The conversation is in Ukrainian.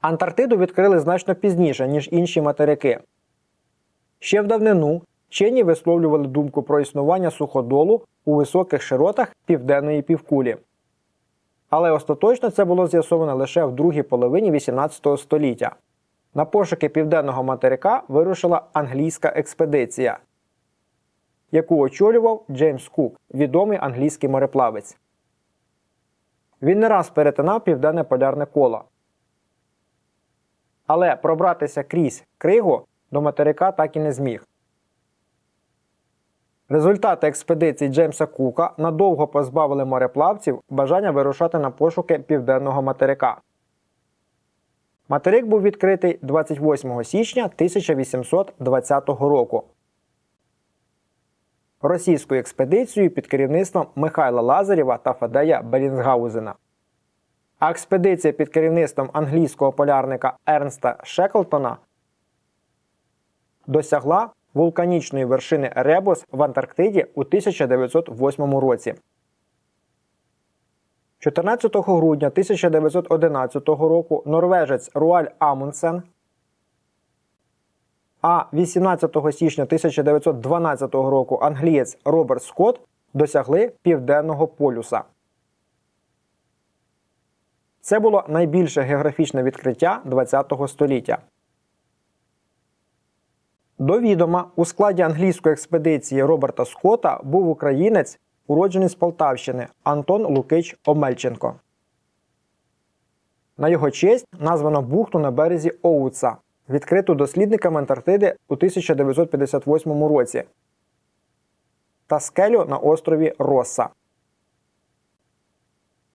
Антарктиду відкрили значно пізніше, ніж інші материки. Ще в давнину вчені висловлювали думку про існування суходолу у високих широтах південної півкулі. Але остаточно це було з'ясовано лише в другій половині 18 століття. На пошуки південного материка вирушила англійська експедиція, яку очолював Джеймс Кук, відомий англійський мореплавець. Він не раз перетинав південне полярне коло. Але пробратися крізь кригу до материка так і не зміг. Результати експедиції Джеймса Кука надовго позбавили мореплавців бажання вирушати на пошуки південного материка. Материк був відкритий 28 січня 1820 року російською експедицією під керівництвом Михайла Лазарєва та Фадея Белінсгаузена. А експедиція під керівництвом англійського полярника Ернста Шеклтона досягла вулканічної вершини Ребус в Антарктиді у 1908 році. 14 грудня 1911 року норвежець Руаль Амундсен, а 18 січня 1912 року англієць Роберт Скотт досягли Південного полюса. Це було найбільше географічне відкриття ХХ століття. До відома, у складі англійської експедиції Роберта Скотта був українець, уроджений з Полтавщини Антон Лукич Омельченко. На його честь названо бухту на березі Оуца, відкриту дослідниками Антарктиди у 1958 році, та скелю на острові Росса.